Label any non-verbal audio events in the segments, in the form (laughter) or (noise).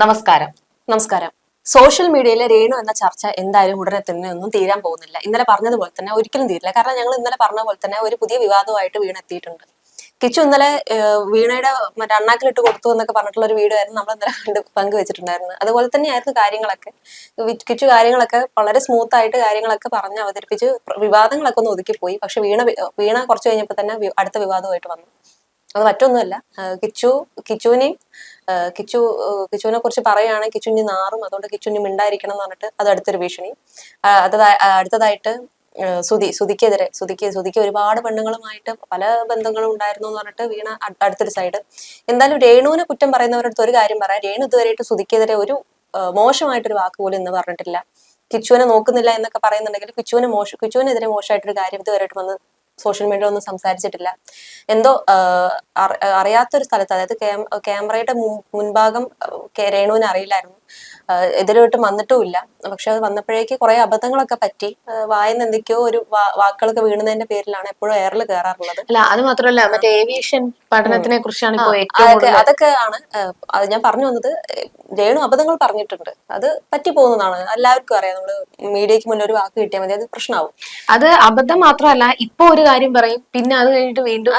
നമസ്കാരം. നമസ്കാരം. സോഷ്യൽ മീഡിയയിലെ രേണു എന്ന ചർച്ച എന്തായാലും ഉടനെ തന്നെ ഒന്നും തീരാൻ പോകുന്നില്ല. ഇന്നലെ പറഞ്ഞതുപോലെ തന്നെ ഒരിക്കലും തീരില്ല. കാരണം ഞങ്ങൾ ഇന്നലെ പറഞ്ഞ പോലെ തന്നെ ഒരു പുതിയ വിവാദമായിട്ട് വീണ എത്തിയിട്ടുണ്ട് കിച്ചു ഇന്നലെ വീണയുടെ മറ്റേ അണ്ണാക്കിലിട്ട് കൊടുത്തു എന്നൊക്കെ പറഞ്ഞിട്ടുള്ള ഒരു വീഡിയോ ആയിരുന്നു നമ്മൾ ഇന്നലെ കണ്ട് പങ്കുവെച്ചിട്ടുണ്ടായിരുന്നു അതുപോലെ തന്നെയായിരുന്നു കാര്യങ്ങളൊക്കെ. കിച്ചു കാര്യങ്ങളൊക്കെ വളരെ സ്മൂത്ത് ആയിട്ട് കാര്യങ്ങളൊക്കെ പറഞ്ഞ് അവതരിപ്പിച്ച് വിവാദങ്ങളൊക്കെ ഒന്ന് ഒതുക്കിപ്പോയി. പക്ഷെ വീണ വീണ കുറച്ച് കഴിഞ്ഞപ്പോൾ തന്നെ അടുത്ത വിവാദമായിട്ട് വന്നു. അത് മറ്റൊന്നുമല്ല. കിച്ചു കിച്ചുവിനെയും കിച്ചു കിച്ചുവിനെ കുറിച്ച് പറയുകയാണെങ്കിൽ കിച്ചുഞ്ഞി നാറും. അതുകൊണ്ട് കിച്ചുഞ്ഞി മിണ്ടായിരിക്കണം എന്ന് പറഞ്ഞിട്ട് അത് അടുത്തൊരു ഭീഷണി. അടുത്തതായിട്ട് സുതി സുതിക്കെതിരെ സുതിക്ക് സുതിക്ക് ഒരുപാട് പെണ്ണുങ്ങളുമായിട്ട് പല ബന്ധങ്ങളും ഉണ്ടായിരുന്നു എന്ന് പറഞ്ഞിട്ട് വീണ അടുത്തൊരു സൈഡ്. എന്തായാലും രേണുവിനെ കുറ്റം പറയുന്നവരുടെ അടുത്ത് ഒരു കാര്യം പറയാം. രേണു ഇതുവരെയായിട്ട് സുതിക്കെതിരെ ഒരു മോശമായിട്ടൊരു വാക്ക് പോലും ഇന്ന് പറഞ്ഞിട്ടില്ല. കിച്ചുവിനെ നോക്കുന്നില്ല എന്നൊക്കെ പറയുന്നുണ്ടെങ്കിൽ കിച്ചുവിന് മോശം കിച്ചുവിനെതിരെ മോശമായിട്ടൊരു കാര്യം ഇതുവരെയായിട്ട് വന്ന് സോഷ്യൽ മീഡിയ ഒന്നും സംസാരിച്ചിട്ടില്ല. എന്തോ അറിയാത്തൊരു സ്ഥലത്ത് അതായത് ക്യാമറയുടെ മുൻഭാഗം രേണുവിന് അറിയില്ലായിരുന്നു. എതിരോട്ട് വന്നിട്ടുമില്ല. പക്ഷെ അത് വന്നപ്പോഴേക്ക് കുറെ അബദ്ധങ്ങളൊക്കെ പറ്റി. വായന വായിന്ന് എന്തൊക്കെയോ ഒരു വാക്കുകളൊക്കെ വീണതിന്റെ പേരിലാണ് എപ്പോഴും എയറിൽ കയറാറുള്ളത്. അല്ല അത് മാത്രമല്ല മറ്റേ ഏവിയേഷൻ പഠനത്തിനെ കുറിച്ചാണ് അതൊക്കെ ആണ്. അത് ഞാൻ പറഞ്ഞു വന്നത് രേണു അബദ്ധങ്ങൾ പറഞ്ഞിട്ടുണ്ട്. അത് പറ്റി പോകുന്നതാണ്. എല്ലാവർക്കും അറിയാം നമ്മൾ മീഡിയക്ക് മുന്നേ ഒരു വാക്ക് കിട്ടിയാൽ മതി അത് പ്രശ്നമാവും അത് അബദ്ധം മാത്രമല്ല ഇപ്പൊ ഒരു കാര്യം പറയും പിന്നെ അത് കഴിഞ്ഞിട്ട് വീണ്ടും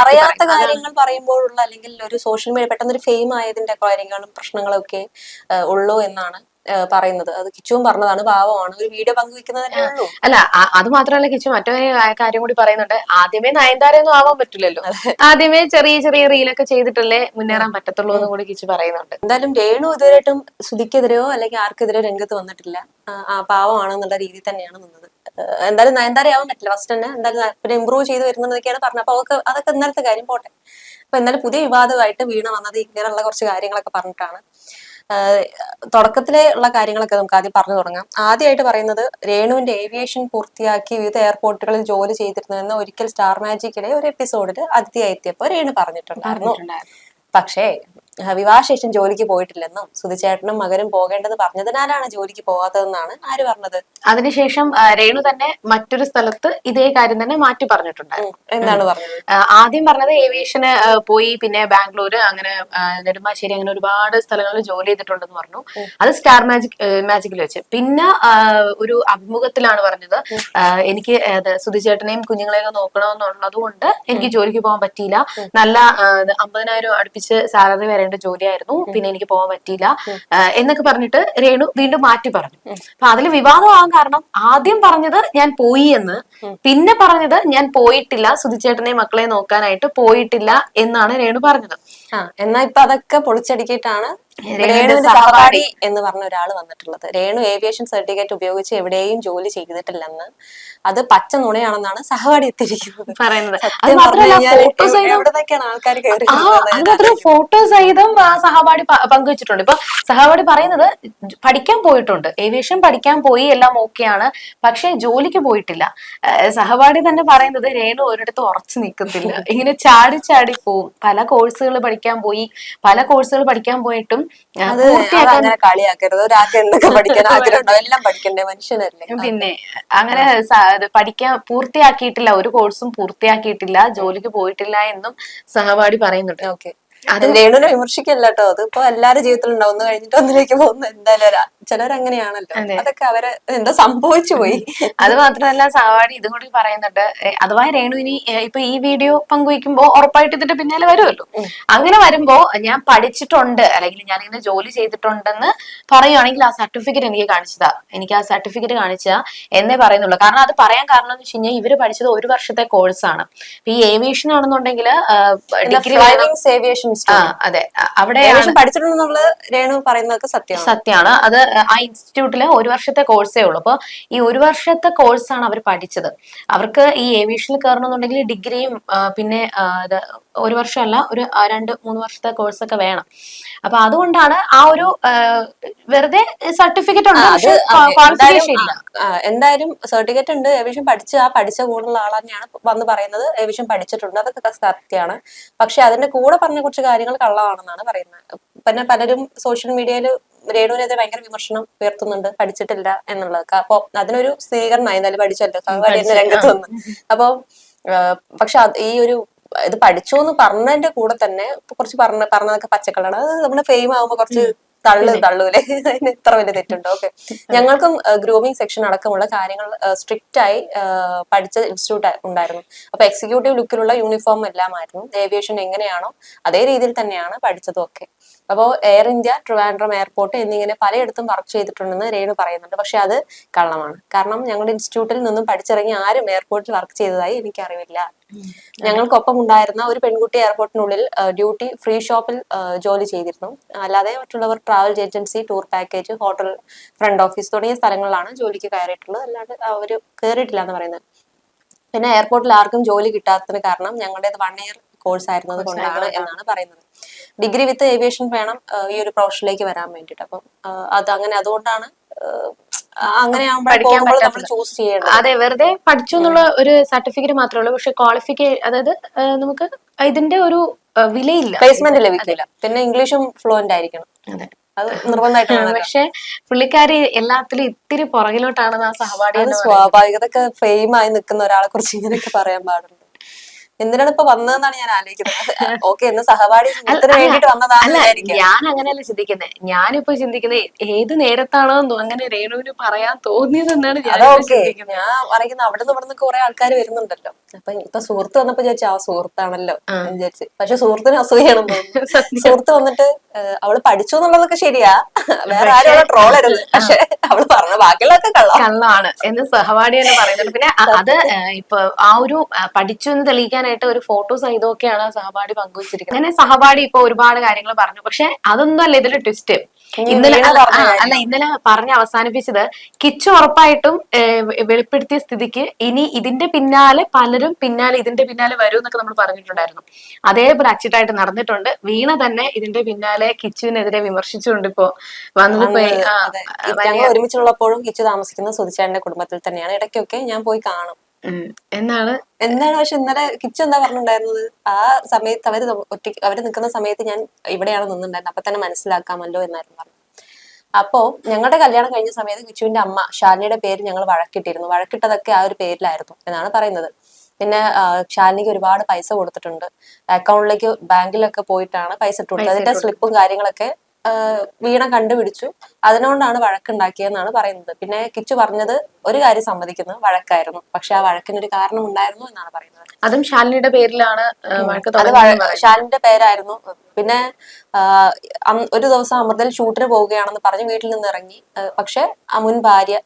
അറിയാത്ത കാര്യങ്ങൾ പറയുമ്പോഴുള്ള അല്ലെങ്കിൽ ഒരു സോഷ്യൽ മീഡിയ പെട്ടെന്ന് ഒരു ഫെയിം ആയതിന്റെ കാര്യങ്ങളും പ്രശ്നങ്ങളൊക്കെ ഉള്ളൂ എന്നാണ് പറയുന്നത്. അത് കിച്ചുവും പറഞ്ഞതാണ് പാവമാണ്. ഒരു വീഡിയോ പങ്കുവെക്കുന്നത് അല്ല അത് മാത്രമല്ല കിച്ചു മറ്റൊരു കാര്യം കൂടി പറയുന്നുണ്ട്. ആദ്യമേ നയൻതാരയൊന്നും ആവാൻ പറ്റില്ലല്ലോ. ആദ്യമേ ചെറിയ ചെറിയ റീലൊക്കെ ചെയ്തിട്ടല്ലേ മുന്നേറാൻ പറ്റത്തുള്ളൂ എന്ന് കൂടി കിച്ചു പറയുന്നുണ്ട്. എന്തായാലും രേണു ഇതുവരെയായിട്ടും സുധിക്കെതിരെയോ അല്ലെങ്കിൽ ആർക്കെതിരെയോ രംഗത്ത് വന്നിട്ടില്ല. പാവമാണെന്നുള്ള രീതി തന്നെയാണ് നിന്നത്. എന്തായാലും നയൻതാരയാവാൻ പറ്റില്ല. ഫസ്റ്റ് തന്നെ എന്തായാലും പിന്നെ ഇമ്പ്രൂവ് ചെയ്ത് വരുന്നതൊക്കെയാണ് പറഞ്ഞത്. അപ്പൊ അവർക്ക് അതൊക്കെ ഇന്നലത്തെ കാര്യം പോട്ടെ. അപ്പൊ എന്നാലും പുതിയ വിവാദമായിട്ട് വീണ വന്നത് ഇങ്ങനെയുള്ള കുറച്ച് കാര്യങ്ങളൊക്കെ പറഞ്ഞിട്ടാണ്. തുടക്കത്തിലെ ഉള്ള കാര്യങ്ങളൊക്കെ നമുക്ക് ആദ്യം പറഞ്ഞു തുടങ്ങാം ആദ്യമായിട്ട് പറയുന്നത് രേണുവിന്റെ ഏവിയേഷൻ പൂർത്തിയാക്കി വിവിധ എയർപോർട്ടുകളിൽ ജോലി ചെയ്തിരുന്നുവെന്ന് ഒരിക്കൽ സ്റ്റാർ മാജിക്കിലെ ഒരു എപ്പിസോഡിൽ അതിഥിയായി എത്തിയപ്പോൾ രേണു പറഞ്ഞിട്ടുണ്ടായിരുന്നു. പക്ഷേ വിവാഹശേഷം ജോലിക്ക് പോയിട്ടില്ലെന്നും സുധിച്ചേട്ടനും മകനും പോകേണ്ടത് പറഞ്ഞതിനാലാണ് ജോലിക്ക് പോകാത്തതെന്നാണ് ആര് പറഞ്ഞത്? അതിനുശേഷം രേണു തന്നെ മറ്റൊരു സ്ഥലത്ത് ഇതേ കാര്യം തന്നെ മാറ്റി പറഞ്ഞിട്ടുണ്ടായിരുന്നു. എന്താണ് പറഞ്ഞത്? ആദ്യം പറഞ്ഞത് ഏവിയേഷന് പോയി പിന്നെ ബാംഗ്ലൂര് അങ്ങനെ നെടുമ്പാശ്ശേരി അങ്ങനെ ഒരുപാട് സ്ഥലങ്ങളിൽ ജോലി ചെയ്തിട്ടുണ്ടെന്ന് പറഞ്ഞു. അത് സ്റ്റാർ മാജിക് മാജിക്കിൽ വെച്ച്. പിന്നെ ഒരു അഭിമുഖത്തിലാണ് പറഞ്ഞത്. എനിക്ക് അത് സുധിചേട്ടനെയും കുഞ്ഞുങ്ങളെയൊക്കെ നോക്കണമെന്നുള്ളത് കൊണ്ട് എനിക്ക് ജോലിക്ക് പോകാൻ പറ്റിയില്ല. നല്ല അമ്പതിനായിരം അടുപ്പിച്ച് സാലറി വരേണ്ട ജോലിയായിരുന്നു. പിന്നെ എനിക്ക് പോകാൻ പറ്റിയില്ല. എന്നൊക്കെ പറഞ്ഞിട്ട് രേണു വീണ്ടും മാറ്റി പറഞ്ഞു. അപ്പൊ അതിൽ വിവാദമാകാൻ കാരണം ആദ്യം പറഞ്ഞത് ഞാൻ പോയി എന്ന് പിന്നെ പറഞ്ഞത് ഞാൻ പോയിട്ടില്ല സുധിച്ചേട്ടനെ മക്കളെ നോക്കാനായിട്ട് പോയിട്ടില്ല എന്നാണ് രേണു പറഞ്ഞത്. എന്നാ ഇപ്പൊ അതൊക്കെ പൊളിച്ചടുക്കിയിട്ടാണ് രേണുവിന്റെ രേണുവിന്റെ സഹപാഠി. എന്ന് പറഞ്ഞ ഒരാൾ വന്നിട്ടുള്ളത്. രേണു ഏവിയേഷൻ സർട്ടിഫിക്കറ്റ് ഉപയോഗിച്ച് എവിടെയും ജോലി ചെയ്തിട്ടില്ലെന്ന്. അത് പച്ച നുണയാണെന്നാണ് സഹപാഠി എത്തിയിരിക്കുന്നത്. പറയുന്നത്. ഫോട്ടോ സഹിതം സഹപാഠി പങ്കുവച്ചിട്ടുണ്ട്. ഇപ്പൊ സഹപാഠി പറയുന്നത് പഠിക്കാൻ പോയിട്ടുണ്ട്. ഏവിയേഷൻ പഠിക്കാൻ പോയി എല്ലാം ഓക്കെയാണ്. പക്ഷെ ജോലിക്ക് പോയിട്ടില്ല. സഹപാഠി തന്നെ പറയുന്നത് രേണു ഒരിടത്ത് ഉറച്ചു നിൽക്കത്തില്ല. ഇങ്ങനെ ചാടി ചാടി പോവും. പല കോഴ്സുകൾ പഠിക്കാൻ പോയി. പല കോഴ്സുകൾ പഠിക്കാൻ പോയിട്ടും കളിയാക്കരുത്. ഒരാൾക്ക് എന്തൊക്കെ (laughs) പഠിക്കാൻ ആഗ്രഹമുണ്ടോ എല്ലാം പഠിക്കണ്ടേ? മനുഷ്യനല്ലേ? പിന്നെ അങ്ങനെ പഠിക്കാൻ പൂർത്തിയാക്കിയിട്ടില്ല. ഒരു കോഴ്സും പൂർത്തിയാക്കിയിട്ടില്ല. ജോലിക്ക് പോയിട്ടില്ല എന്നും സഹപാഠി പറയുന്നുണ്ട്. ഓക്കെ. അത് രേണുവിനെ വിമർശിക്കല്ല കേട്ടോ. അത് ഇപ്പൊ എല്ലാവരുടെ ജീവിതത്തിലും ഉണ്ടാവും. ഒന്ന് കഴിഞ്ഞിട്ട് ഒന്നിലേക്ക് പോകുന്ന എന്തായാലും ചിലരങ്ങനെയാണല്ലോ. അതെ. അതൊക്കെ അവർ എന്താ സംഭവിച്ചു പോയി. (laughs) അത് മാത്രമല്ല സാവാടി ഇതും കൂടി പറയുന്നുണ്ട് അഥവാ രേണു ഇനി ഇപ്പൊ ഈ വീഡിയോ പങ്കുവയ്ക്കുമ്പോ ഉറപ്പായിട്ട് ഇതിന്റെ പിന്നാലെ വരുമല്ലോ. അങ്ങനെ വരുമ്പോ ഞാൻ പഠിച്ചിട്ടുണ്ട് അല്ലെങ്കിൽ ഞാൻ ഇങ്ങനെ ജോലി ചെയ്തിട്ടുണ്ടെന്ന് പറയുവാണെങ്കിൽ ആ സർട്ടിഫിക്കറ്റ് എനിക്ക് കാണിച്ചതാ. എനിക്ക് ആ സർട്ടിഫിക്കറ്റ് കാണിച്ചാ എന്നേ പറയുന്നുള്ളൂ. കാരണം അത് പറയാൻ കാരണം എന്ന് വെച്ച് കഴിഞ്ഞാൽ ഇവർ പഠിച്ചത് ഒരു വർഷത്തെ കോഴ്സാണ് ഈ ഏവിയേഷൻ ആണെന്നുണ്ടെങ്കിൽ ഡിഗ്രി അതെ. അവിടെ ഏവിയേഷൻ പഠിച്ചിട്ടുണ്ടെന്നുള്ളത് രേണു പറയുന്നതൊക്കെ സത്യമാണ്. സത്യമാണ് അത് ആ ഇൻസ്റ്റിറ്റ്യൂട്ടിൽ ഒരു വർഷത്തെ കോഴ്സേ ഉള്ളൂ. അപ്പോൾ ഈ ഒരു വർഷത്തെ കോഴ്സാണ് അവർ പഠിച്ചത്. അവർക്ക് ഈ ഏവിയേഷനിൽ കയറണമെന്നുണ്ടെങ്കിൽ ഡിഗ്രിയും പിന്നെ ഒരു വർഷമല്ല ഒരു രണ്ട് മൂന്ന് വർഷത്തെ കോഴ്സൊക്കെ വേണം. അപ്പൊ അതുകൊണ്ടാണ് ആ ഒരു വെറുതെ സർട്ടിഫിക്കറ്റ് ഉണ്ട് ക്വാളിഫിക്കേഷൻ ഇല്ല. എന്തായാലും സർട്ടിഫിക്കറ്റ് ഉണ്ട്. ഏവിയേഷൻ പഠിച്ച് ആ പഠിച്ച കൂടുള്ള ആൾ തന്നെയാണ് വന്ന് പറയുന്നത്. ഏവിയേഷൻ പഠിച്ചിട്ടുണ്ട്. അതൊക്കെ സത്യമാണ്. പക്ഷെ അതിന്റെ കൂടെ പറഞ്ഞ കുറച്ച് കാര്യങ്ങൾ കള്ളമാണെന്നാണ് പറയുന്നത്. പിന്നെ പലരും സോഷ്യൽ മീഡിയയിൽ രേണുവിനെതിരെ ഭയങ്കര വിമർശനം ഉയർത്തുന്നുണ്ട്. പഠിച്ചിട്ടില്ല എന്നുള്ളത് അപ്പൊ അതിനൊരു സ്വീകരണമായി. എന്നാലും പഠിച്ചല്ലോ എന്ന രംഗത്ത് വന്ന്. അപ്പൊ പക്ഷെ ഈ ഒരു ഇത് പഠിച്ചു എന്ന് പറഞ്ഞതിന്റെ കൂടെ തന്നെ കുറച്ച് പറഞ്ഞ പറഞ്ഞതൊക്കെ പച്ചക്കളാണ്. അത് നമ്മുടെ ഫെയിം ആവുമ്പോ കുറച്ച് തള്ളു തള്ളൂലേ? അതിന് ഇത്ര വലിയ തെറ്റുണ്ടോ? ഓക്കെ. ഞങ്ങൾക്കും ഗ്രൂമിംഗ് സെക്ഷൻ അടക്കമുള്ള കാര്യങ്ങൾ സ്ട്രിക്റ്റ് ആയി പഠിച്ച ഇൻസ്റ്റിറ്റ്യൂട്ട് ഉണ്ടായിരുന്നു. അപ്പൊ എക്സിക്യൂട്ടീവ് ലുക്കിലുള്ള യൂണിഫോം എല്ലാമായിരുന്നു. ഏവിയേഷൻ എങ്ങനെയാണോ അതേ രീതിയിൽ തന്നെയാണ് പഠിച്ചതും ഒക്കെ. അപ്പോൾ എയർ ഇന്ത്യ ട്രിവാൻഡ്രം എയർപോർട്ട് എന്നിങ്ങനെ പലയിടത്തും വർക്ക് ചെയ്തിട്ടുണ്ടെന്ന് രേണു പറയുന്നുണ്ട്. പക്ഷെ അത് കള്ളമാണ്. കാരണം ഞങ്ങളുടെ ഇൻസ്റ്റിറ്റ്യൂട്ടിൽ നിന്നും പഠിച്ചിറങ്ങി ആരും എയർപോർട്ടിൽ വർക്ക് ചെയ്തതായി എനിക്കറിവില്ല. ഞങ്ങൾക്കൊപ്പം ഉണ്ടായിരുന്ന ഒരു പെൺകുട്ടി എയർപോർട്ടിനുള്ളിൽ ഡ്യൂട്ടി ഫ്രീ ഷോപ്പിൽ ജോലി ചെയ്തിരുന്നു. അല്ലാതെ മറ്റുള്ളവർ travel agency tour package hotel front office തുടങ്ങിയ സ്ഥലങ്ങളിലാണ് ജോലിക്ക് കയറിയിട്ടുള്ളത്. അല്ലാണ്ട് അവർ കയറിയിട്ടില്ല എന്ന് പറയുന്നത്. പിന്നെ എയർപോർട്ടിൽ ആർക്കും ജോലി കിട്ടാത്തതിന് കാരണം ഞങ്ങളുടെ വൺ ഇയർ കോഴ്സ് ആയിരുന്നത് കൊണ്ടാണ് എന്നാണ് പറയുന്നത്. ഡിഗ്രി വിത്ത് ഏവിയേഷൻ വേണം ഈ ഒരു പ്രൊഫഷനിലേക്ക് വരാൻ വേണ്ടിട്ട് അപ്പം അത് അങ്ങനെ അതുകൊണ്ടാണ് അങ്ങനെ നമ്മൾ ചൂസ് അതെ വെറുതെ പഠിച്ചു എന്നുള്ള ഒരു സർട്ടിഫിക്കറ്റ് മാത്രമേ ഉള്ളൂ. പക്ഷെ ക്വാളിഫിക്കേ അതായത് നമുക്ക് ഇതിന്റെ ഒരു വിലയില്ല. പ്ലേസ്മെന്റ് ലഭിക്കില്ല പിന്നെ ഇംഗ്ലീഷും ഫ്ലുവന്റ് ആയിരിക്കണം. അതെ. അത് നിർബന്ധമായിട്ടാണ് (laughs) പക്ഷെ പുള്ളിക്കാരി എല്ലാത്തിലും ഇത്തിരി പുറകിലോട്ടാണെന്ന് ആ സഹപാഠി സ്വാഭാവികതൊക്കെ ഫെയിം ആയി നിൽക്കുന്ന ഒരാളെ കുറിച്ച് ഇങ്ങനെയൊക്കെ പറയാൻ പാടുണ്ട് എന്തിനാണ് ഇപ്പൊ വന്നതെന്നാണ് ഞാൻ ആലോചിക്കുന്നത്? (laughs) ഓക്കെ എന്ന് സഹപാഠി വേണ്ടിട്ട് വന്നതാണ് ഞാൻ അങ്ങനെയല്ല ചിന്തിക്കുന്നത് ഞാനിപ്പോ ചിന്തിക്കുന്നത് ഏത് നേരത്താണോ അങ്ങനെ രേണുവിന് പറയാൻ തോന്നിയതെന്നാണ് ഞാൻ പറയുന്നത് അവിടെ നിന്ന് ഇവിടെ നിന്ന് കുറെ ആൾക്കാർ വരുന്നുണ്ടല്ലോ. അപ്പൊ ഇപ്പൊ സുഹൃത്ത് വന്നപ്പോ ചോദിച്ചു ആ സുഹൃത്താണല്ലോ വിചാരിച്ചു. പക്ഷെ സുഹൃത്തിന് അസൂയാണെന്ന് (laughs) സുഹൃത്ത് വന്നിട്ട് അവൾ പഠിച്ചു എന്നുള്ളതൊക്കെ ശരിയാ. വേറെ ആരും അവളെ ട്രോളരുത് (laughs) പക്ഷെ അവൾ പറഞ്ഞ ബാക്കിയുള്ളതൊക്കെ കള്ളം. കള്ളാണ് എന്ന് സഹപാഠി തന്നെ പറയുന്നുണ്ട്. പിന്നെ അത് ഇപ്പൊ ആ ഒരു പഠിച്ചു എന്ന് തെളിയിക്കാനായിട്ട് ഒരു ഫോട്ടോ സഹിതമൊക്കെയാണ് സഹപാഠി പങ്കുവച്ചിരിക്കുന്നത്. അങ്ങനെ സഹപാഠി ഇപ്പൊ ഒരുപാട് കാര്യങ്ങൾ പറഞ്ഞു. പക്ഷെ അതൊന്നും അല്ല ഇതിലെ ട്വിസ്റ്റ് ഇനി ഇന്നലെ അല്ല, ഇന്നലെ പറഞ്ഞ് അവസാനിപ്പിച്ചത് കിച്ചു ഉറപ്പായിട്ടും വെളിപ്പെടുത്തിയ സ്ഥിതിക്ക് ഇനി ഇതിന്റെ പിന്നാലെ പലരും പിന്നാലെ ഇതിന്റെ പിന്നാലെ വരും എന്നൊക്കെ നമ്മൾ പറഞ്ഞിട്ടുണ്ടായിരുന്നു. അതേപോലെ അച്ചിട്ടായിട്ട് നടന്നിട്ടുണ്ട്. വീണ തന്നെ ഇതിന്റെ പിന്നാലെ കിച്ചുവിനെതിരെ വിമർശിച്ചുകൊണ്ട് ഇപ്പോ വന്നത് അതെ ഒരുമിച്ചുള്ളപ്പോഴും കിച്ചു താമസിക്കുന്ന സുധിച്ചാടിന്റെ കുടുംബത്തിൽ തന്നെയാണ്. ഇടയ്ക്കൊക്കെ ഞാൻ പോയി കാണും. എന്നാണ്? എന്നാണ്? പക്ഷെ ഇന്നലെ കിച്ചൺ എന്താ പറഞ്ഞിട്ടുണ്ടായിരുന്നത്? ആ സമയത്ത് അവർ ഒറ്റ അവർ നിൽക്കുന്ന സമയത്ത് ഞാൻ ഇവിടെയാണ് നിന്നിട്ടുണ്ടായിരുന്നത്. അപ്പൊ തന്നെ മനസ്സിലാക്കാമല്ലോ എന്നായിരുന്നു പറഞ്ഞത്. അപ്പോ ഞങ്ങളുടെ കല്യാണം കഴിഞ്ഞ സമയത്ത് കിച്ചുവിന്റെ അമ്മ ഷാലിനിയുടെ പേര് ഞങ്ങൾ വഴക്കിട്ടിരുന്നു. വഴക്കിട്ടതൊക്കെ ആ ഒരു പേരിലായിരുന്നു എന്നാണ് പറയുന്നത്. പിന്നെ ഷാലിനിക്ക് ഒരുപാട് പൈസ കൊടുത്തിട്ടുണ്ട്. അക്കൗണ്ടിലേക്ക് ബാങ്കിലൊക്കെ പോയിട്ടാണ് പൈസ ഇട്ട് കൊടുത്തത് അതിന്റെ സ്ലിപ്പും കാര്യങ്ങളൊക്കെ വീണ കണ്ടുപിടിച്ചു. അതിനോണ്ടാണ് വഴക്കുണ്ടാക്കിയെന്നാണ് പറയുന്നത്. പിന്നെ കിച്ചു പറഞ്ഞത് ഒരു കാര്യം സമ്മതിക്കുന്നത് വഴക്കായിരുന്നു. പക്ഷെ ആ വഴക്കിനൊരു കാരണം ഉണ്ടായിരുന്നു എന്നാണ് പറയുന്നത്. അതും ശാലിനിയുടെ പേരിലാണ് അത് ഷാലിന്റെ പേരായിരുന്നു. പിന്നെ ഒരു ദിവസം അമൃതയിൽ ഷൂട്ടിന് പോവുകയാണെന്ന് പറഞ്ഞ് വീട്ടിൽ നിന്ന് ഇറങ്ങി. പക്ഷെ ആ മുൻ ഭാര്യ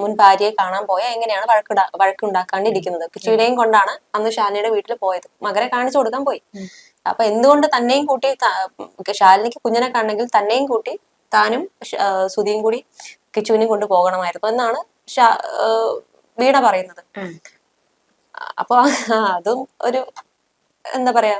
മുൻ ഭാര്യയെ കാണാൻ പോയ എങ്ങനെയാണ് വഴക്കുണ്ടാ വഴക്കുണ്ടാക്കാണ്ടിരിക്കുന്നത്? കിച്ചുവിനെയും കൊണ്ടാണ് അന്ന് ഷാലിനിയുടെ വീട്ടിൽ പോയത്. മകരെ കാണിച്ചു കൊടുക്കാൻ പോയി. അപ്പൊ എന്തുകൊണ്ട് തന്നെയും കൂട്ടി ശാലിനിക്ക് കുഞ്ഞിനെ കാണണമെങ്കിൽ തന്നെയും കൂട്ടി താനും സുധിയും കൂടി കിച്ചുവിനെയും കൊണ്ട് പോകണമായിരുന്നു എന്നാണ് വീണ പറയുന്നത്. അപ്പൊ അതും ഒരു എന്താ പറയാ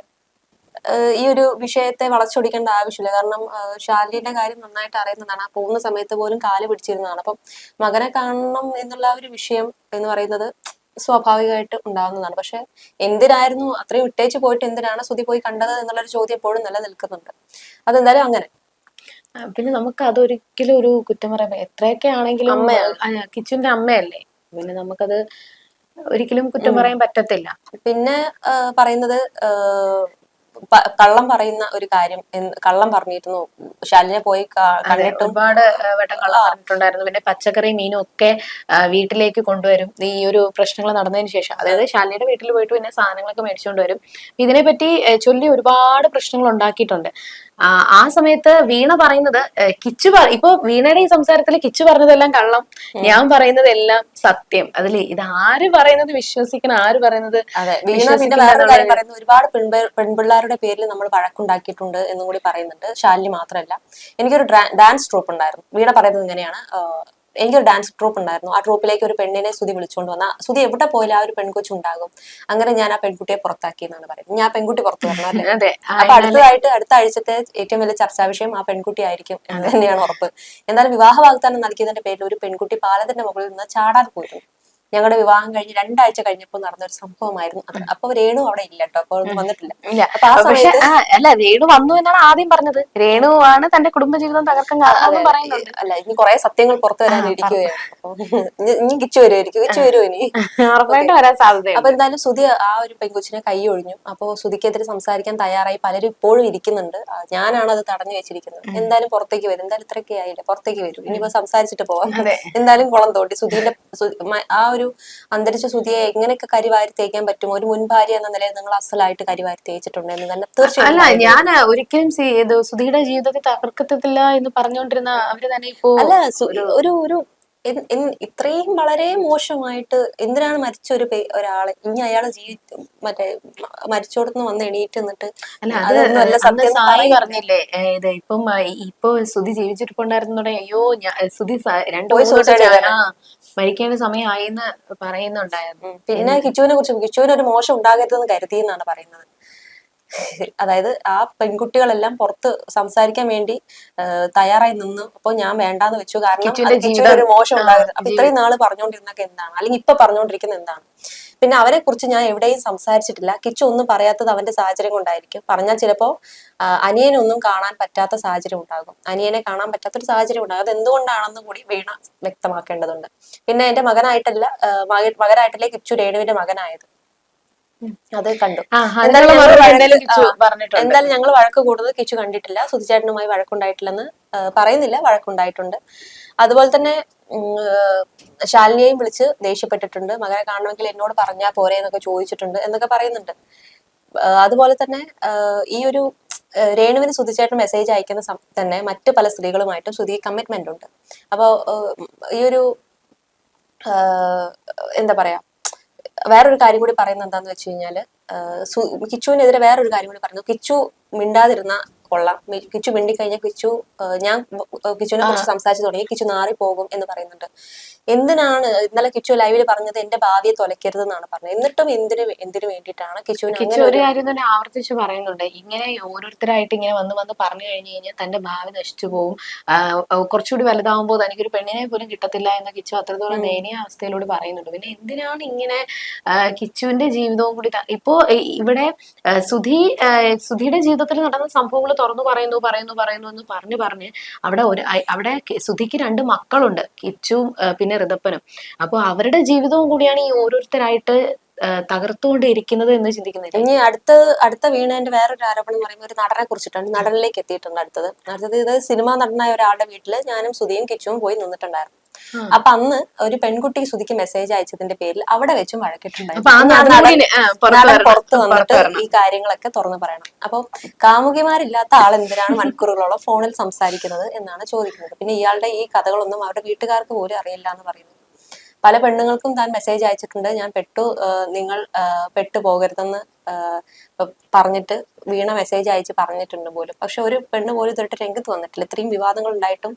ഈ ഒരു വിഷയത്തെ വളച്ചൊടിക്കേണ്ട ആവശ്യമില്ല. കാരണം ഷാലിന്റെ കാര്യം നന്നായിട്ട് അറിയുന്നതാണ്. ആ പോകുന്ന സമയത്ത് പോലും കാൽ പിടിച്ചിരുന്നതാണ്. അപ്പം മകനെ കാണണം എന്നുള്ള ഒരു വിഷയം എന്ന് പറയുന്നത് സ്വാഭാവികമായിട്ട് ഉണ്ടാകുന്നതാണ് പക്ഷെ എന്തിനായിരുന്നു അത്രയും വിട്ടേച്ച് പോയിട്ട് എന്തിനാണ് സ്തുതി പോയി കണ്ടത് എന്നുള്ളൊരു ചോദ്യം എപ്പോഴും നിലനിൽക്കുന്നുണ്ട്. അതെന്തായാലും അങ്ങനെ. പിന്നെ നമുക്ക് അതൊരിക്കലും ഒരു കുറ്റം പറയാൻ പറ്റില്ല. എത്രയൊക്കെ ആണെങ്കിലും കിച്ചുവിന്റെ അമ്മയല്ലേ? പിന്നെ നമുക്കത് ഒരിക്കലും കുറ്റം പറയാൻ പറ്റത്തില്ല. പിന്നെ പറയുന്നത് കള്ളം പറയുന്ന ഒരു കാര്യം കള്ളം പറഞ്ഞിരുന്നു. ശാലിനെ പോയി കണ്ടിട്ട് ഒരുപാട് വട്ടം കള്ളം പറഞ്ഞിട്ടുണ്ടായിരുന്നു. പിന്നെ പച്ചക്കറി മീനും ഒക്കെ വീട്ടിലേക്ക് കൊണ്ടുവരും. ഈ ഒരു പ്രശ്നങ്ങൾ നടന്നതിന് ശേഷം. അതായത് ശാലിനിയുടെ വീട്ടിൽ പോയിട്ട് പിന്നെ സാധനങ്ങളൊക്കെ മേടിച്ചുകൊണ്ട് വരും. ഇതിനെപ്പറ്റി ചൊല്ലി ഒരുപാട് പ്രശ്നങ്ങൾ ഉണ്ടാക്കിയിട്ടുണ്ട്. ആ സമയത്ത് വീണ പറയുന്നത് കിച്ചു പറ ഇപ്പൊ വീണയുടെ ഈ സംസാരത്തിൽ കിച്ചു പറഞ്ഞതെല്ലാം കള്ളം. ഞാൻ പറയുന്നത് എല്ലാം സത്യം. അതിൽ ഇത് ആര് പറയുന്നത് വിശ്വസിക്കണം ആര് പറയുന്നത് വീണ പിന്നെ കാര്യം പറയുന്നത് ഒരുപാട് പെൺപിള്ളാരുടെ പേരിൽ നമ്മൾ വഴക്കുണ്ടാക്കിയിട്ടുണ്ട് എന്നും കൂടി പറയുന്നുണ്ട്. ശാലിനി മാത്രമല്ല. എനിക്കൊരു ഡാൻസ് ട്രൂപ്പ് ഉണ്ടായിരുന്നു. വീണ പറയുന്നത് ഇങ്ങനെയാണ്. എനിക്കൊരു ഡാൻസ് ട്രൂപ്പ് ഉണ്ടായിരുന്നു. ആ ട്രൂപ്പിലേക്ക് ഒരു പെണ്ണിനെ സുതി വിളിച്ചുകൊണ്ട് വന്ന സുതി എവിടെ പോയാലും ആ ഒരു പെൺകൊച്ചു ഉണ്ടാകും. അങ്ങനെ ഞാൻ ആ പെൺകുട്ടിയെ പുറത്താക്കി എന്നാണ് പറയുന്നത്. ഞാൻ പെൺകുട്ടി പുറത്തു വരണം അല്ലേ? അപ്പൊ അടുത്തതായിട്ട് അടുത്ത ആഴ്ചത്തെ ഏറ്റവും വലിയ ചർച്ചാ വിഷയം ആ പെൺകുട്ടി ആയിരിക്കും എന്ന് തന്നെയാണ് ഉറപ്പ്. എന്നാലും വിവാഹ വാഗ്ദാനം നൽകിയതിന്റെ പേരിൽ ഒരു പെൺകുട്ടി പാലത്തിന്റെ മുകളിൽ നിന്ന് ചാടാൻ പോയിരുന്നു. ഞങ്ങളുടെ വിവാഹം കഴിഞ്ഞ് രണ്ടാഴ്ച കഴിഞ്ഞപ്പോൾ നടന്ന ഒരു സംഭവമായിരുന്നു. അത് അപ്പൊ രേണു അവിടെ ഇല്ല കേട്ടോ അപ്പൊ ഒന്നും വന്നിട്ടില്ല. ഇല്ല. അപ്പൊ ആ പക്ഷെ സമയത്ത് അല്ല രേണു വന്നു എന്നാണ് ആദ്യം പറഞ്ഞത്. രേണു ആണ് തന്റെ കുടുംബജീവിതം തകർക്കാൻ കാരണം പറയുന്നുണ്ട്. അല്ല ഇനി കുറെ സത്യങ്ങൾ പുറത്തു വരാൻ ഇരിക്കുകയാണ് അപ്പൊ ഇനി- ഇനി കിച്ചു വരുമായിരിക്കും കിച്ചു വരുമോ ഇനി? (laughs) ഉറപ്പായിട്ട് വരാൻ സാധ്യതയുണ്ട്. അപ്പൊ എന്തായാലും സുധി ആ ഒരു പെൺകൊച്ചിനെ കൈ ഒഴിഞ്ഞു. അപ്പൊ സുധിക്കെതിരെ സംസാരിക്കാൻ തയ്യാറായി. പലരും ഇപ്പോഴും ഇരിക്കുന്നുണ്ട്. ആ, ഞാനാണ് അത് തടഞ്ഞു വെച്ചിരിക്കുന്നത്. എന്തായാലും പുറത്തേക്ക് വരും. എന്തായാലും ഇത്രയൊക്കെ ആയില്ല? പുറത്തേക്ക് വരും. ഇനിയിപ്പോ സംസാരിച്ചിട്ട് പോവാം. അതെ. എന്തായാലും കുളം തോണ്ടി സുധീന്റെ സു- മ- ആ ഒരു അന്തരിച്ച സുതിയെ എങ്ങനെയൊക്കെ കരിവാരി തേക്കാൻ പറ്റും? ഒരു മുൻ ഭാര്യ എന്ന നിലയിൽ നിങ്ങൾ അസലായിട്ട് കരിവാരി തേച്ചിട്ടുണ്ട് എന്ന് തന്നെ തീർച്ചയായും അല്ല ഞാൻ ഒരിക്കലും ഇത് സുധിയുടെ ജീവിതത്തിൽ തകർക്കത്തില്ല എന്ന് പറഞ്ഞുകൊണ്ടിരുന്ന അവർ തന്നെ ഇപ്പോ അല്ല ഒരു ഒരു ഇത്രയും വളരെ മോശമായിട്ട് എന്തിനാണ് മരിച്ച ഒരു ഒരാളെ? ഇനി അയാളെ ജീവി മറ്റേ മരിച്ചോടത്തുനിന്ന് വന്ന് എണീറ്റ് നിന്നിട്ട് അല്ല സത്യം. പറഞ്ഞില്ലേ ഇത് ഇപ്പം ഇപ്പൊ സുധി ജീവിച്ചിരിപ്പുണ്ടായിരുന്നുണ്ടെ അയ്യോ സുധി രണ്ടു മരിക്കേണ്ട സമയമായി എന്ന് പറയുന്നുണ്ടായിരുന്നു പിന്നെ കിച്ചുവിനെ കുറിച്ച് കിച്ചുവിന് ഒരു മോശം ഉണ്ടാകരുതെന്ന് കരുതി എന്നാണ് പറയുന്നത്. അതായത് ആ പെൺകുട്ടികളെല്ലാം പുറത്ത് സംസാരിക്കാൻ വേണ്ടി തയ്യാറായി നിന്നു. അപ്പൊ ഞാൻ വേണ്ടാന്ന് വെച്ചു. കാരണം ഒരു മോശം ഉണ്ടാകരുത്. അപ്പൊ ഇത്രയും നാൾ പറഞ്ഞുകൊണ്ടിരുന്നൊക്കെ എന്താണ്? അല്ലെങ്കിൽ ഇപ്പൊ പറഞ്ഞോണ്ടിരിക്കുന്ന എന്താണ്? പിന്നെ അവരെ കുറിച്ച് ഞാൻ എവിടെയും സംസാരിച്ചിട്ടില്ല. കിച്ചു ഒന്നും പറയാത്തത് അവന്റെ സാഹചര്യം കൊണ്ടായിരിക്കും. പറഞ്ഞാൽ ചിലപ്പോൾ അനിയനെ അനിയനൊന്നും കാണാൻ പറ്റാത്ത സാഹചര്യം ഉണ്ടാകും. അനിയനെ കാണാൻ പറ്റാത്തൊരു സാഹചര്യം ഉണ്ടാകും. അത് എന്തുകൊണ്ടാണെന്ന് കൂടി വീണ വ്യക്തമാക്കേണ്ടതുണ്ട്. പിന്നെ എന്റെ മകനായിട്ടല്ല മകനായിട്ടല്ലേ കിച്ചു രേണുവിന്റെ മകനായത്. അത് കണ്ടു. എന്തായാലും ഞങ്ങൾ വഴക്ക് കൂടുന്നത് കിച്ചു കണ്ടിട്ടില്ല. സുധിചേട്ടനുമായി വഴക്കുണ്ടായിട്ടില്ലെന്ന് പറയുന്നില്ല. വഴക്കുണ്ടായിട്ടുണ്ട്. അതുപോലെ തന്നെ ശാലിനിയെയും വിളിച്ച് ദേഷ്യപ്പെട്ടിട്ടുണ്ട്. മകനെ കാണണമെങ്കിൽ എന്നോട് പറഞ്ഞാൽ പോരെ എന്നൊക്കെ ചോദിച്ചിട്ടുണ്ട് എന്നൊക്കെ പറയുന്നുണ്ട്. അതുപോലെ തന്നെ ഈ ഒരു രേണുവിന് സുധിച്ചേട്ടൻ മെസ്സേജ് അയക്കുന്ന തന്നെ മറ്റ് പല സ്ത്രീകളുമായിട്ടും സുധി കമ്മിറ്റ്മെന്റ് ഉണ്ട്. അപ്പോൾ ഈ ഒരു എന്താ പറയാ വേറൊരു കാര്യം കൂടി പറയുന്നത് എന്താന്ന് വെച്ച് കഴിഞ്ഞാൽ കിച്ചുവിനെതിരെ വേറൊരു കാര്യം കൂടി പറയുന്നു. കിച്ചു മിണ്ടാതിരുന്ന കൊള്ളാം. കിച്ചു മിണ്ടിക്കഴിഞ്ഞാൽ കിച്ചു ഞാൻ കിച്ചുവിനെ കുറിച്ച് സംസാരിച്ചു തുടങ്ങി. കിച്ചു നാറി പോകും എന്ന് പറയുന്നുണ്ട്. എന്തിനാണ് ഇന്നലെ കിച്ചു ലൈവിൽ പറഞ്ഞത് എന്റെ ഭാവിയെ തൊലക്കരുത് എന്നാണ് പറഞ്ഞത്. എന്നിട്ടും എന്തിനു എന്തിനു വേണ്ടിയിട്ടാണ് കിച്ചുവിന് കിച്ചു ഒരു കാര്യം തന്നെ ആവർത്തിച്ച് പറയുന്നുണ്ട്. ഇങ്ങനെ ഓരോരുത്തരായിട്ട് ഇങ്ങനെ വന്ന് വന്ന് പറഞ്ഞു കഴിഞ്ഞു കഴിഞ്ഞാൽ തന്റെ ഭാവി നശിച്ചു പോകും കുറച്ചുകൂടി വലുതാവുമ്പോൾ തനിക്കൊരു പെണ്ണിനെ പോലും കിട്ടത്തില്ല എന്ന് കിച്ചു അത്രത്തോളം ദയനീയ അവസ്ഥയിലൂടെ പറയുന്നുണ്ട്. പിന്നെ എന്തിനാണ് ഇങ്ങനെ കിച്ചുവിന്റെ ജീവിതവും കൂടി ഇപ്പോ ഇവിടെ സുധി സുധിയുടെ ജീവിതത്തിൽ നടന്ന സംഭവങ്ങൾ തുറന്നു പറയുന്നു പറയുന്നു പറയുന്നു എന്ന് പറഞ്ഞു പറഞ്ഞ് അവിടെ ഒരു അവിടെ സുധിക്ക് രണ്ട് മക്കളുണ്ട് കിച്ചും പിന്നെ ഋതപ്പനും. അപ്പോൾ അവരുടെ ജീവിതവും കൂടിയാണ് ഈ ഓരോരുത്തരായിട്ട് തകർത്തുകൊണ്ടിരിക്കുന്നത് എന്ന് ചിന്തിക്കുന്നില്ല? ഇനി അടുത്ത അടുത്ത വീണേന്റെ വേറൊരു ആരോപണം പറയുമ്പോൾ ഒരു നടനെ കുറിച്ചിട്ടാണ് നടനിലേക്ക് എത്തിയിട്ടുണ്ട് അടുത്തത്. അടുത്തത് ഇത് സിനിമാ നടനായ ഒരാളുടെ വീട്ടിൽ ഞാനും സുധിയും കിച്ചുവും പോയി നിന്നിട്ടുണ്ടായിരുന്നു. അപ്പൊ അന്ന് ഒരു പെൺകുട്ടി സുധിക്ക് മെസ്സേജ് അയച്ചതിന്റെ പേരിൽ അവിടെ വെച്ചും വഴക്കിട്ടുണ്ടായിരുന്നു പുറത്ത് വന്നിട്ട് ഈ കാര്യങ്ങളൊക്കെ തുറന്നു പറയണം. അപ്പൊ കാമുകിമാരില്ലാത്ത ആൾ എന്തിനാണ് മണിക്കൂറുകളോളം ഫോണിൽ സംസാരിക്കുന്നത് എന്നാണ് ചോദിക്കുന്നത്. പിന്നെ ഇയാളുടെ ഈ കഥകളൊന്നും അവരുടെ വീട്ടുകാർക്ക് പോലും അറിയില്ല എന്ന് പറയുന്നു പല പെണ്ണുങ്ങൾക്കും താൻ മെസ്സേജ് അയച്ചിട്ടുണ്ട്. ഞാൻ പെട്ടു നിങ്ങൾ പെട്ടു പോകരുതെന്ന് പറഞ്ഞിട്ട് വീണ മെസ്സേജ് അയച്ച് പറഞ്ഞിട്ടുണ്ട് പോലും. പക്ഷെ ഒരു പെണ്ണ് പോലും ഇതുവരെ രംഗത്ത് വന്നിട്ടില്ല. ഇത്രയും വിവാദങ്ങൾ ഉണ്ടായിട്ടും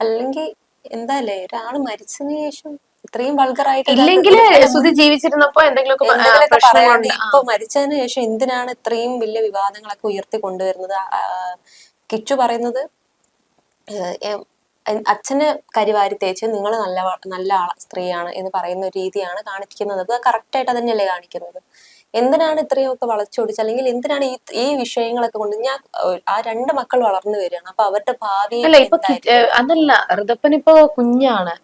അല്ലെങ്കിൽ എന്താ ഒരാൾ ഒരാൾ മരിച്ചതിന് ശേഷം ഇത്രയും വൾഗറായിട്ട് ഇല്ലെങ്കിൽ സുധി ജീവിച്ചിരുന്നപ്പോ എന്തെങ്കിലുമൊക്കെ പറയാണ്ട് ഇപ്പൊ മരിച്ചതിന് ശേഷം എന്തിനാണ് ഇത്രയും വലിയ വിവാദങ്ങളൊക്കെ ഉയർത്തി കൊണ്ടുവരുന്നത്? കിച്ചു പറയുന്നത് അച്ഛന് കരിവാരി തേച്ച് നിങ്ങൾ നല്ല നല്ല സ്ത്രീയാണ് എന്ന് പറയുന്ന ഒരു രീതിയാണ് കാണിക്കുന്നത്. അത് കറക്റ്റ് ആയിട്ട് തന്നെയല്ലേ കാണിക്കുന്നത്? എന്തിനാണ് ഇത്രയൊക്കെ വളച്ചൊടിച്ച് അല്ലെങ്കിൽ എന്തിനാണ് ഈ ഈ വിഷയങ്ങളൊക്കെ കൊണ്ട് ഞാൻ ആ രണ്ട് മക്കൾ വളർന്നു വരികയാണ്. അപ്പൊ അവരുടെ ഭാവി അല്ല ഇപ്പൊ അതല്ല ഋതപ്പൻ ഇപ്പൊ കുഞ്ഞാണ്.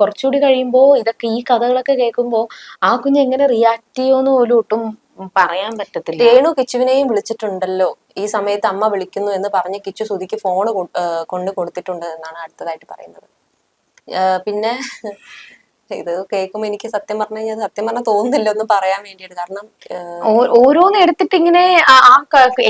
കുറച്ചുകൂടി കഴിയുമ്പോ ഇതൊക്കെ ഈ കഥകളൊക്കെ കേൾക്കുമ്പോ ആ കുഞ്ഞ് എങ്ങനെ റിയാക്ട് ചെയ്യുമെന്ന് പോലും ഒട്ടും പറയാൻ പറ്റത്തില്ല. രേണു കിച്ചുവിനെയും വിളിച്ചിട്ടുണ്ടല്ലോ. ഈ സമയത്ത് അമ്മ വിളിക്കുന്നു എന്ന് പറഞ്ഞ് കിച്ചു സുധിക്ക് ഫോൺ കൊണ്ട് കൊടുത്തിട്ടുണ്ട് എന്നാണ് അടുത്തതായിട്ട് പറയുന്നത്. പിന്നെ ഇത് കേൾക്കുമ്പോ എനിക്ക് സത്യം പറഞ്ഞു കഴിഞ്ഞാൽ സത്യം പറഞ്ഞാൽ തോന്നുന്നില്ല ഒന്നും പറയാൻ വേണ്ടിയിട്ട്. കാരണം ഓരോന്ന് എടുത്തിട്ട് ഇങ്ങനെ ആ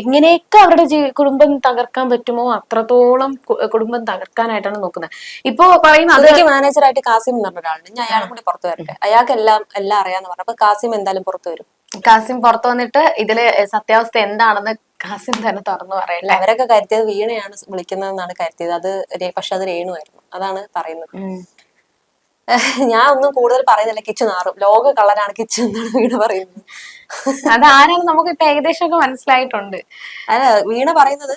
എങ്ങനെയൊക്കെ അവരുടെ കുടുംബം തകർക്കാൻ പറ്റുമോ അത്രത്തോളം കുടുംബം തകർക്കാനായിട്ടാണ് നോക്കുന്നത്. ഇപ്പൊ പറയുന്ന അതിലേക്ക് മാനേജറായിട്ട് കാസിം എന്ന് പറഞ്ഞ ഒരാളുണ്ട്. ഞാൻ അയാളും കൂടി പുറത്തു വരട്ടെ. അയാൾക്ക് എല്ലാം എല്ലാം അറിയാന്ന് പറഞ്ഞു. അപ്പൊ കാസിം എന്തായാലും പുറത്തു വരും. കാസിം പുറത്തു വന്നിട്ട് ഇതിൽ സത്യാവസ്ഥ എന്താണെന്ന് കാസിം തന്നെ തുറന്നു പറയല്ലേ അവരൊക്കെ കരുതിയത് വീണയാണ് വിളിക്കുന്നതെന്നാണ് കരുതിയത്. അത് പക്ഷെ അത് രേണുവായിരുന്നു. അതാണ് പറയുന്നത്. (laughs) ഞാൻ ഒന്നും കൂടുതൽ പറയുന്നില്ല. കിച്ചു നാറും. ലോക കളറാണ് കിച്ചു എന്നാണ് വീണ പറയുന്നത്. അതാരാന്ന് നമുക്ക് ഇപ്പൊ ഏകദേശം ഒക്കെ മനസ്സിലായിട്ടുണ്ട്. അല്ല വീണ പറയുന്നത്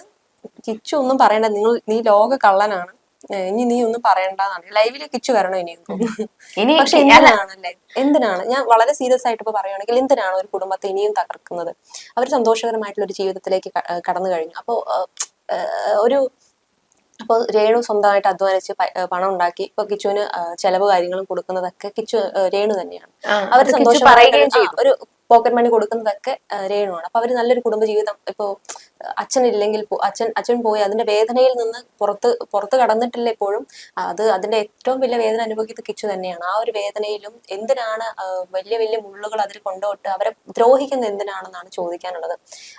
കിച്ചു ഒന്നും പറയണ്ട. നിങ്ങൾ നീ ലോക കള്ളനാണ്. ഇനി നീ ഒന്നും പറയണ്ടെന്നാണ്. ലൈവിൽ കിച്ചു വരണോ ഇനി. ഇനി പക്ഷെ എന്തിനാണല്ലേ എന്തിനാണ്? ഞാൻ വളരെ സീരിയസ് ആയിട്ട് ഇപ്പൊ പറയുകയാണെങ്കിൽ എന്തിനാണ് ഒരു കുടുംബത്തെ ഇനിയും തകർക്കുന്നത്? അവർ സന്തോഷകരമായിട്ടുള്ള ഒരു ജീവിതത്തിലേക്ക് കടന്നു കഴിഞ്ഞു. അപ്പോ ഒരു അപ്പോൾ രേണു സ്വന്തമായിട്ട് അധ്വാനിച്ച് പണം ഉണ്ടാക്കി. ഇപ്പൊ കിച്ചുവിന് ചെലവ് കാര്യങ്ങളും കൊടുക്കുന്നതൊക്കെ കിച്ചു രേണു തന്നെയാണ്. അവർ സന്തോഷം ഒരു പോക്കറ്റ് മണി കൊടുക്കുന്നതൊക്കെ രേണു ആണ് അപ്പൊ അവർ നല്ലൊരു കുടുംബജീവിതം ഇപ്പോ അച്ഛൻ ഇല്ലെങ്കിൽ അച്ഛൻ അച്ഛൻ പോയി അതിന്റെ വേദനയിൽ നിന്ന് പുറത്ത് പുറത്ത് കടന്നിട്ടില്ല ഇപ്പോഴും. അത് അതിന്റെ ഏറ്റവും വലിയ വേദന അനുഭവിക്കുന്ന കിച്ചു തന്നെയാണ്. ആ ഒരു വേദനയിലും എന്തിനാണ് വലിയ വലിയ മുള്ളുകൾ അതിൽ കൊണ്ടുപോയിട്ട് അവരെ ദ്രോഹിക്കുന്ന എന്തിനാണെന്നാണ് ചോദിക്കാനുള്ളത്.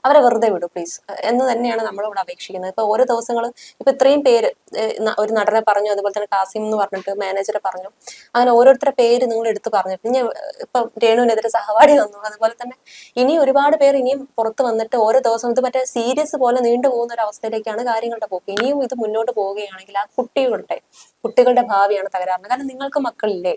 അവരെ വെറുതെ വിടൂ പ്ലീസ് എന്ന് തന്നെയാണ് നമ്മളിവിടെ അപേക്ഷിക്കുന്നത്. ഇപ്പൊ ഓരോ ദിവസങ്ങളും ഇപ്പൊ ഇത്രയും പേര് ഒരു നടനെ പറഞ്ഞു അതുപോലെ തന്നെ കാസിം എന്ന് പറഞ്ഞിട്ട് മാനേജറെ പറഞ്ഞു. അങ്ങനെ ഓരോരുത്തരുടെ പേര് നിങ്ങൾ എടുത്ത് പറഞ്ഞിട്ട് ഇനി ഇപ്പൊ രേണുവിനെതിരെ സഹപാഠി വന്നു. അതുപോലെ തന്നെ ഇനി ഒരുപാട് പേര് ഇനിയും പുറത്ത് വന്നിട്ട് ഓരോ ദിവസം ഇത് മറ്റേ സീരിയസ് പോലെ നീണ്ടു പോകുന്ന ഒരു അവസ്ഥയിലേക്കാണ് കാര്യങ്ങളുടെ പോക്ക്. ഇനിയും ഇത് മുന്നോട്ട് പോവുകയാണെങ്കിൽ ആ കുട്ടികളുടെ കുട്ടികളുടെ ഭാവിയാണ് തകരാറുന്നത്. കാരണം നിങ്ങൾക്ക് മക്കളില്ലേ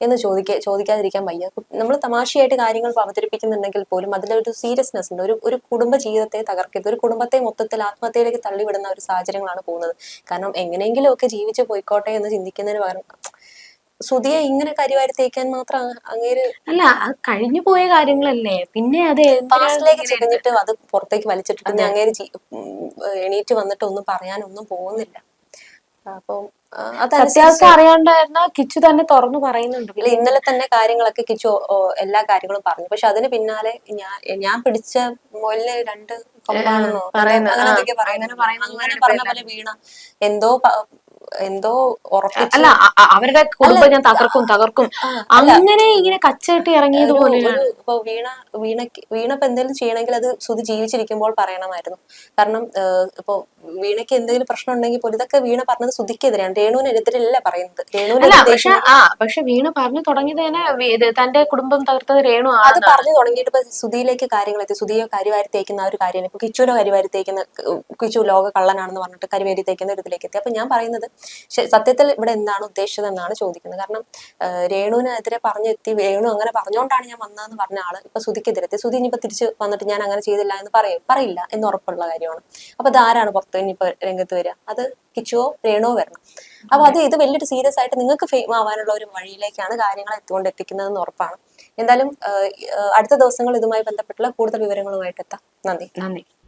എന്ന് ചോദിക്ക ചോദിക്കാതിരിക്കാൻ വയ്യ. നമ്മൾ തമാശയായിട്ട് കാര്യങ്ങൾ അവതരിപ്പിക്കുന്നുണ്ടെങ്കിൽ പോലും അതിലൊരു സീരിയസ്നെസ് ഉണ്ട്. ഒരു ഒരു കുടുംബ ജീവിതത്തെ തകർക്കരുത്. ഒരു കുടുംബത്തെ മൊത്തത്തിൽ ആത്മഹത്യയിലേക്ക് തള്ളിവിടുന്ന ഒരു സാഹചര്യങ്ങളാണ് പോകുന്നത്. കാരണം എങ്ങനെയെങ്കിലും ഒക്കെ ജീവിച്ചു പോയിക്കോട്ടെ എന്ന് ചിന്തിക്കുന്നതിന് പകരം സുധിയെ ഇങ്ങനെ കരിവാരി തേക്കാൻ മാത്രം അങ്ങ് അങ്ങേര് അല്ല കഴിഞ്ഞു പോയ കാര്യങ്ങളല്ലേ? പിന്നെ അത് പാസ്റ്റിലേക്ക് ചെറിഞ്ഞിട്ട് ചെടിഞ്ഞിട്ട് അത് പുറത്തേക്ക് വലിച്ചിട്ട് അങ്ങേര് എണീറ്റ് വന്നിട്ട് ഒന്നും പറയാനൊന്നും പോകുന്നില്ല. അപ്പം സത്യാവസ്ഥ അറിയാണ്ടായിരുന്ന കിച്ചു തന്നെ തുറന്നു പറയുന്നുണ്ട്. ഇന്നലെ തന്നെ കാര്യങ്ങളൊക്കെ കിച്ചു എല്ലാ കാര്യങ്ങളും പറഞ്ഞു. പക്ഷെ അതിന് പിന്നാലെ ഞാൻ ഞാൻ പിടിച്ച മുല്ല രണ്ട് കൊമ്പാണെന്നോ അങ്ങനെ പറഞ്ഞ പോലെ വീണ. എന്തോ എന്തോ അല്ല അവരുടെ കുടുംബം ഞാൻ തകർക്കും തകർക്കും. അങ്ങനെ ഇങ്ങനെ കച്ചകെട്ടി ഇറങ്ങിയത് വീണ ഇപ്പൊ വീണ വീണക്ക് വീണപ്പ് എന്തെങ്കിലും ചെയ്യണമെങ്കിൽ അത് സുതി ജീവിച്ചിരിക്കുമ്പോൾ പറയണമായിരുന്നു. കാരണം ഇപ്പൊ വീണയ്ക്ക് എന്തെങ്കിലും പ്രശ്നം ഉണ്ടെങ്കിൽ പോലും ഇതൊക്കെ വീണ പറഞ്ഞത് ശ്രുതിക്കെതിരെയാണ്. രേണുവിനെതിരല്ല പറയുന്നത്. പക്ഷെ ആ പക്ഷെ വീണ പറഞ്ഞു തുടങ്ങിയത് തന്നെ തന്റെ കുടുംബം തകർത്തത് രേണു അത് പറഞ്ഞു തുടങ്ങിയിട്ട് ഇപ്പൊ സുധിയിലേക്ക് കാര്യങ്ങൾ എത്തി. സുധിയെ കരിവാരി തേക്കുന്ന ആ ഒരു കാര്യമാണ്. ഇപ്പൊ കിച്ചുവിനെ കരിവാരി തേക്കുന്ന കിച്ചു ലോക കള്ളനാണെന്ന് പറഞ്ഞിട്ട് കരിവാരി തേക്കുന്ന ഒരു ഇതിലേക്ക് എത്തി. അപ്പൊ ഞാൻ പറയുന്നത് സത്യത്തിൽ ഇവിടെ എന്താണ് ഉദ്ദേശിച്ചത് എന്നാണ് ചോദിക്കുന്നത്. കാരണം രേണുവിനെതിരെ പറഞ്ഞെത്തി രേണു അങ്ങനെ പറഞ്ഞുകൊണ്ടാണ് ഞാൻ വന്നതെന്ന് പറഞ്ഞ ആൾ ഇപ്പൊ സുതിക്കെതിരെ സുതി സുധി ഇനിയിപ്പോ തിരിച്ച് വന്നിട്ട് ഞാൻ അങ്ങനെ ചെയ്തില്ല എന്ന് പറയും പറയില്ല എന്ന് ഉറപ്പുള്ള കാര്യമാണ്. അപ്പൊ അതാരാണ് പുറത്ത് ഇനിയിപ്പോ രംഗത്ത് വരിക? അത് കിച്ചുവോ രേണുവോ വരണം. അപ്പൊ അത് ഇത് വലിയൊരു സീരിയസ് ആയിട്ട് നിങ്ങൾക്ക് ഫെയിം ആവാനുള്ള ഒരു വഴിയിലേക്കാണ് കാര്യങ്ങൾ എത്തിക്കൊണ്ട് എത്തിക്കുന്നതെന്ന് ഉറപ്പാണ്. എന്തായാലും അടുത്ത ദിവസങ്ങൾ ഇതുമായി ബന്ധപ്പെട്ടുള്ള കൂടുതൽ വിവരങ്ങളുമായിട്ട് എത്താം. നന്ദി. നന്ദി.